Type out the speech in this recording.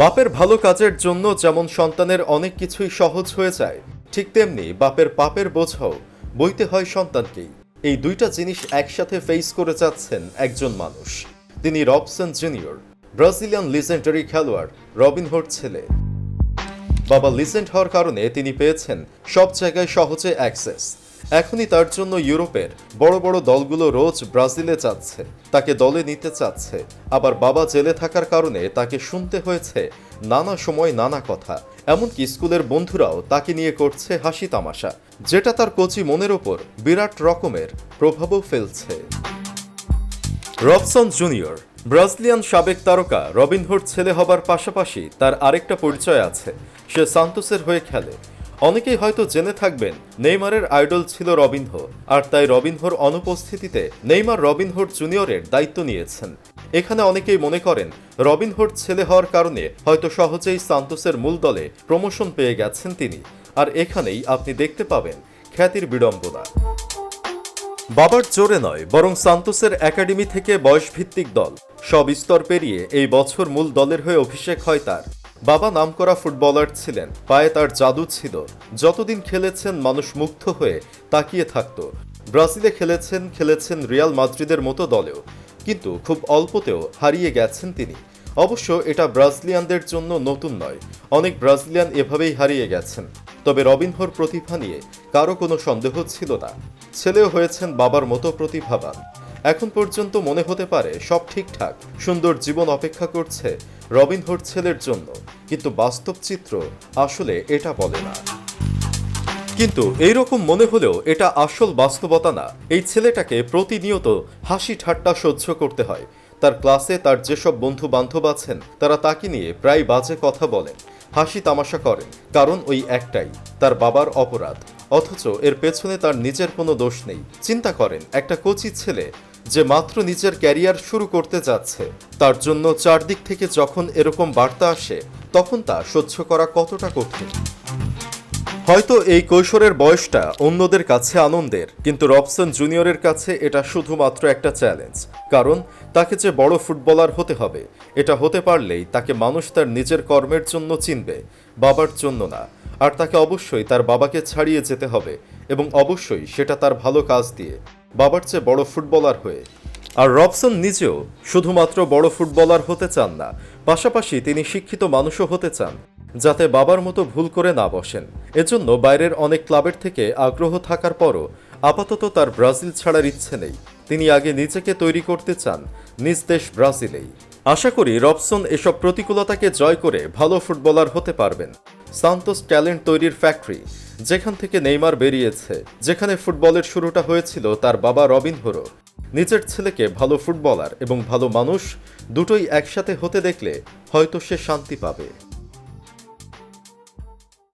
বাপের ভালো কাজের জন্য যেমন সন্তানের অনেক কিছুই সহজ হয়ে যায়, ঠিক তেমনি বাপের পাপের বোঝাও বইতে হয় সন্তানকেই। এই দুইটা জিনিস একসাথে ফেস করে যাচ্ছেন একজন মানুষ। তিনি রবসন জুনিয়র, ব্রাজিলিয়ান লিজেন্ডারি খেলোয়াড় রবিন রবিনহুড ছেলে। বাবা লিজেন্ড হওয়ার কারণে তিনি পেয়েছেন সব জায়গায় সহজে অ্যাক্সেস এখনই তার জন্য ইউরোপের বড় বড় দলগুলো রোজ ব্রাজিলে যাচ্ছে, তাকে দলে নিতে চাচ্ছে। আবার বাবা জেলে থাকার কারণে তাকে শুনতে হয়েছে নানা সময় নানা কথা। এমনকি স্কুলের বন্ধুরাও তাকে নিয়ে করছে হাসি তামাশা। যেটা তার কচি মনের ওপর বিরাট রকমের প্রভাবও ফেলছে। রবসন জুনিয়র, ব্রাজিলিয়ান সাবেক তারকা রবিনহুড ছেলে হবার পাশাপাশি তার আরেকটা পরিচয় আছে। সে সান্তোসের হয়ে খেলে। অনেকেই হয়তো জেনে থাকবেন, নেইমারের আইডল ছিল রবিনহো, আর তাই রবিনহোর অনুপস্থিতিতে নেইমার রবিনহুড জুনিয়রের দায়িত্ব নিয়েছেন। এখানে অনেকেই মনে করেন রবিনহুড ছেলে হওয়ার কারণে হয়তো সহজেই সান্তোসের মূল দলে প্রমোশন পেয়ে গেছেন তিনি। আর এখানেই আপনি দেখতে পাবেন খ্যাতির বিড়ম্বনা। বাবার জোরে নয়, বরং সান্তোসের একাডেমি থেকে বয়সভিত্তিক দল। সব স্তর পেরিয়ে এই বছর মূল দলের হয়ে অভিষেক হয় তার। বাবা নামকরা ফুটবলার ছিলেন, পায়ে তার জাদু ছিল। যতদিন খেলেছেন মানুষ মুগ্ধ হয়ে তাকিয়ে থাকত। ব্রাজিলে খেলেছেন খেলেছেন রিয়াল মাদ্রিদের মতো দলেও। কিন্তু খুব অল্পতেও হারিয়ে গেছেন তিনি। অবশ্য এটা ব্রাজিলিয়ানদের জন্য নতুন নয়, অনেক ব্রাজিলিয়ান এভাবেই হারিয়ে গেছেন। তবে রবিনহোর প্রতিভা নিয়ে কারও কোনো সন্দেহ ছিল না। ছেলেও হয়েছেন বাবার মতো প্রতিভাবান। এখন পর্যন্ত মনে হতে পারে সব ঠিকঠাক, সুন্দর জীবন অপেক্ষা করছে রবিনহুড ছেলের জন্য। কিন্তু বাস্তব চিত্র আসলে এটা বলে না। কিন্তু এইরকম মনে হলেও এটা আসল বাস্তবতা না। এই ছেলেটাকে প্রতিনিয়ত হাসি ঠাট্টা সহ্য করতে হয়। তার ক্লাসে তার যেসব বন্ধু বান্ধব আছেন, তারা তাকে নিয়ে প্রায় বাজে কথা বলেন, হাসি তামাশা করেন। কারণ ওই একটাই, তার বাবার অপরাধ। অথচ এর পেছনে তার নিজের কোনো দোষ নেই। চিন্তা করেন, একটা কচি ছেলে যে মাত্র নিজের ক্যারিয়ার শুরু করতে যাচ্ছে, তার জন্য চারদিক থেকে যখন এরকম বার্তা আসে, তখন তা সহ্য করা কতটা কঠিন? হয়তো এই কৈশোরের বয়সটা অন্যদের কাছে আনন্দের, কিন্তু রবসন জুনিয়রের কাছে এটা শুধুমাত্র একটা চ্যালেঞ্জ কারণ তাকে যে বড় ফুটবলার হতে হবে, এটা হতে পারলেই তাকে মানুষ তার নিজের কর্মের জন্য চিনবে, বাবার জন্য না, আর তাকে অবশ্যই তার বাবাকে ছাড়িয়ে যেতে হবে, এবং অবশ্যই সেটা তার ভালো কাজ দিয়ে। বাবার চেয়ে বড় ফুটবলার হয়ে। আর রবসন নিজেও শুধুমাত্র বড় ফুটবলার হতে চান না, পাশাপাশি তিনি শিক্ষিত মানুষও হতে চান, যাতে বাবার মতো ভুল করে না বসেন। এজন্য বাইরের অনেক ক্লাবের থেকে আগ্রহ থাকার পরও আপাতত তার ব্রাজিল ছাড়ার ইচ্ছে নেই। তিনি আগে নিজেকে তৈরি করতে চান, নিজ দেশ ব্রাজিলেই। আশা করি রবসন এসব প্রতিকূলতাকে জয় করে ভালো ফুটবলার হতে পারবেন। সান্তোস ট্যালেন্ট তৈরির ফ্যাক্টরি যেখান থেকে নেইমার বেরিয়েছে, যেখানে ফুটবলের শুরুটা হয়েছিল তার বাবা রবিন হোরো। নিজের ছেলেকে ভালো ফুটবলার এবং ভালো মানুষ দুটোই একসাথে হতে দেখলে হয়তো সে শান্তি পাবে।